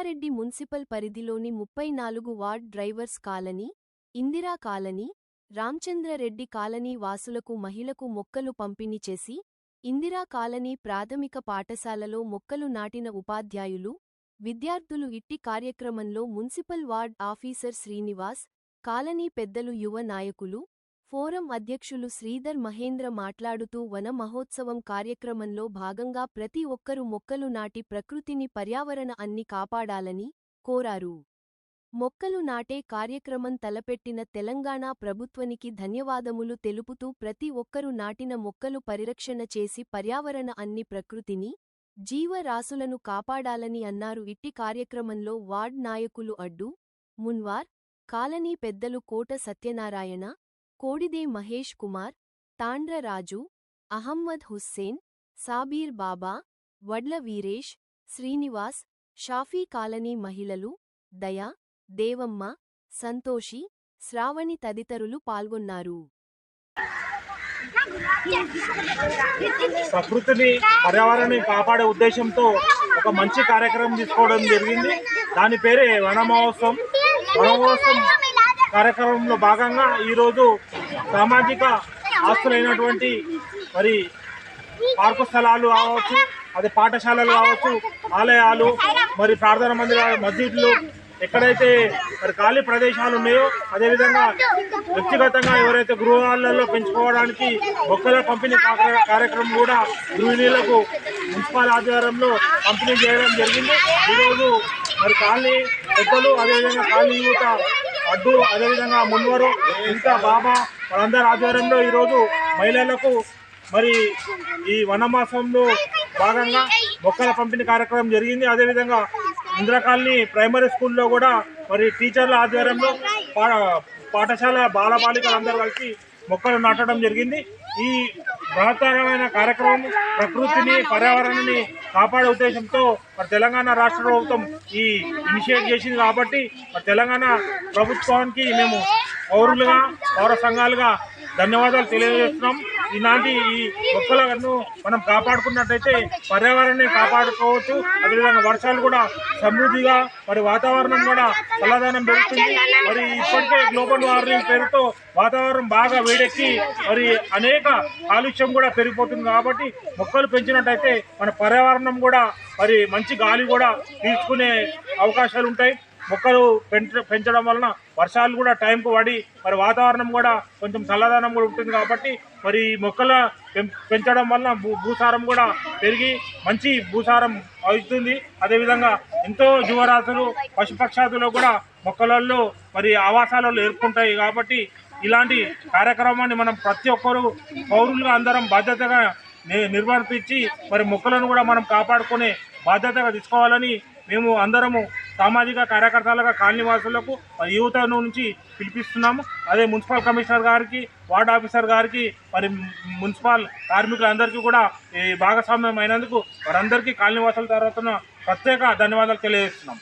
Municipal పరిధిలోని ముప్పై నాలుగు ward drivers colony Indira colony Ramachandrareddy colony వాసులకు మహిళకు మొక్కలు పంపిణీ చేసి ఇందిరా కాలనీ ప్రాథమిక పాఠశాలలో మొక్కలు నాటిన ఉపాధ్యాయులు విద్యార్థులు ఇట్టి కార్యక్రమంలో municipal ward officer Srinivas colony పెద్దలు యువ నాయకులు ఫోరం అధ్యక్షులు శ్రీధర్ మహేంద్ర మాట్లాడుతూ వన మహోత్సవం కార్యక్రమంలో భాగంగా ప్రతి ఒక్కరూ మొక్కలు నాటి ప్రకృతిని పర్యావరణ అన్ని కాపాడాలని కోరారు. మొక్కలు నాటే కార్యక్రమం తలపెట్టిన తెలంగాణ ప్రభుత్వానికి ధన్యవాదములు తెలుపుతూ ప్రతి ఒక్కరూ నాటిన మొక్కలు పరిరక్షణ చేసి పర్యావరణ అన్ని ప్రకృతిని జీవరాశులను కాపాడాలని అన్నారు. ఇట్టి కార్యక్రమంలో వార్డ్ నాయకులు అడ్డు మున్వార్ కాలనీ పెద్దలు కోట సత్యనారాయణ కోడిదే మహేష్ కుమార్ తాండ్ర రాజు అహమ్మద్ హుస్సేన్ సాబీర్ బాబా వడ్ల వీరేష్ శ్రీనివాస్ షాఫీ కాలనీ మహిళలు దయా దేవమ్మ సంతోషి శ్రావణి తదితరులు పాల్గొన్నారు. ప్రకృతిని పర్యావరణాన్ని కాపాడే ఉద్దేశంతో ఒక మంచి కార్యక్రమం తీసుకోవడం జరిగింది. దాని పేరే వన మహోత్సవం వన మహోత్సవం కార్యక్రమంలో భాగంగా ఈరోజు సామాజిక ఆస్తులైనటువంటి మరి పార్కు స్థలాలు కావచ్చు అది పాఠశాలలు కావచ్చు ఆలయాలు మరి ప్రార్థన మందిరాలు మస్జిద్లు ఎక్కడైతే మరి ఖాళీ ప్రదేశాలు ఉన్నాయో అదేవిధంగా వ్యక్తిగతంగా ఎవరైతే గృహాలలో పెంచుకోవడానికి మొక్కల పంపిణీ కార్యక్రమం కూడా గృహిణీలకు మున్సిపల్ ఆధ్వర్యంలో పంపిణీ చేయడం జరిగింది. ఈరోజు మరి కాలనీ పెద్దలు అదేవిధంగా కాలనీ యువత అడ్డు అదేవిధంగా మున్వరు ఇంకా బాబా వాళ్ళందరి ఆధ్వర్యంలో ఈరోజు మహిళలకు మరి ఈ వనమాసంలో భాగంగా మొక్కల పంపిణీ కార్యక్రమం జరిగింది. అదేవిధంగా ఇంద్రకాలనీ ప్రైమరీ స్కూల్లో కూడా మరి టీచర్ల ఆధ్వర్యంలో పా- పాఠశాల బాలబాలికలందరూ కలిసి మొక్కలు నాటడం జరిగింది. ఈ బృహత్తరమైన కార్యక్రమం ప్రకృతిని పర్యావరణాన్ని కాపాడే ఉద్దేశంతో మరి తెలంగాణ రాష్ట్ర ప్రభుత్వం ఈ ఇనిషియేట్ చేసింది కాబట్టి మరి తెలంగాణ ప్రభుత్వానికి మేము పౌరులుగా పౌర సంఘాలుగా ధన్యవాదాలు తెలియజేస్తున్నాం. ఇలాంటి ఈ మొక్కలను మనం కాపాడుకున్నట్టయితే పర్యావరణాన్ని కాపాడుకోవచ్చు. అదేవిధంగా వర్షాలు కూడా సమృద్ధిగా మరి వాతావరణం కూడా చల్లదనం పెరుగుతుంది. మరి ఇప్పటికే గ్లోబల్ వార్మింగ్ పేరుతో వాతావరణం బాగా వేడెక్కి మరి అనేక కాలుష్యం కూడా పెరిగిపోతుంది కాబట్టి మొక్కలు పెంచినట్టయితే మన పర్యావరణం కూడా మరి మంచి గాలి కూడా తీసుకునే అవకాశాలు ఉంటాయి. మొక్కలు పెంచడం వలన వర్షాలు కూడా టైంకు పడి మరి వాతావరణం కూడా కొంచెం చల్లదనం కూడా ఉంటుంది కాబట్టి మరి ఈ మొక్కల పెం- పెంచడం వల్ల భూ భూసారం కూడా పెరిగి మంచి భూసారం అవుతుంది. అదేవిధంగా ఎంతో జీవరాశులు పశుపక్షాదులు కూడా మొక్కలలో మరి ఆవాసాలలో ఏర్పడుంటాయి కాబట్టి ఇలాంటి కార్యక్రమాన్ని మనం ప్రతి ఒక్కరూ పౌరులుగా అందరం బాధ్యతగా ని- నిర్వర్తించి మరి మొక్కలను కూడా మనం కాపాడుకునే బాధ్యతగా తీసుకోవాలని మేము అందరము సామాజిక కార్యకర్తలుగా కాలనీవాసులకు వాసులకు యువత నుంచి పిలిపిస్తున్నాము. అదే మున్సిపల్ కమిషనర్ గారికి వార్డ్ ఆఫీసర్ గారికి మరి మున్సిపల్ కార్మికులందరికీ కూడా ఈ భాగస్వామ్యం అయినందుకు వారందరికీ కాలనీవాసుల తరఫున ప్రత్యేక ధన్యవాదాలు తెలియజేస్తున్నాం.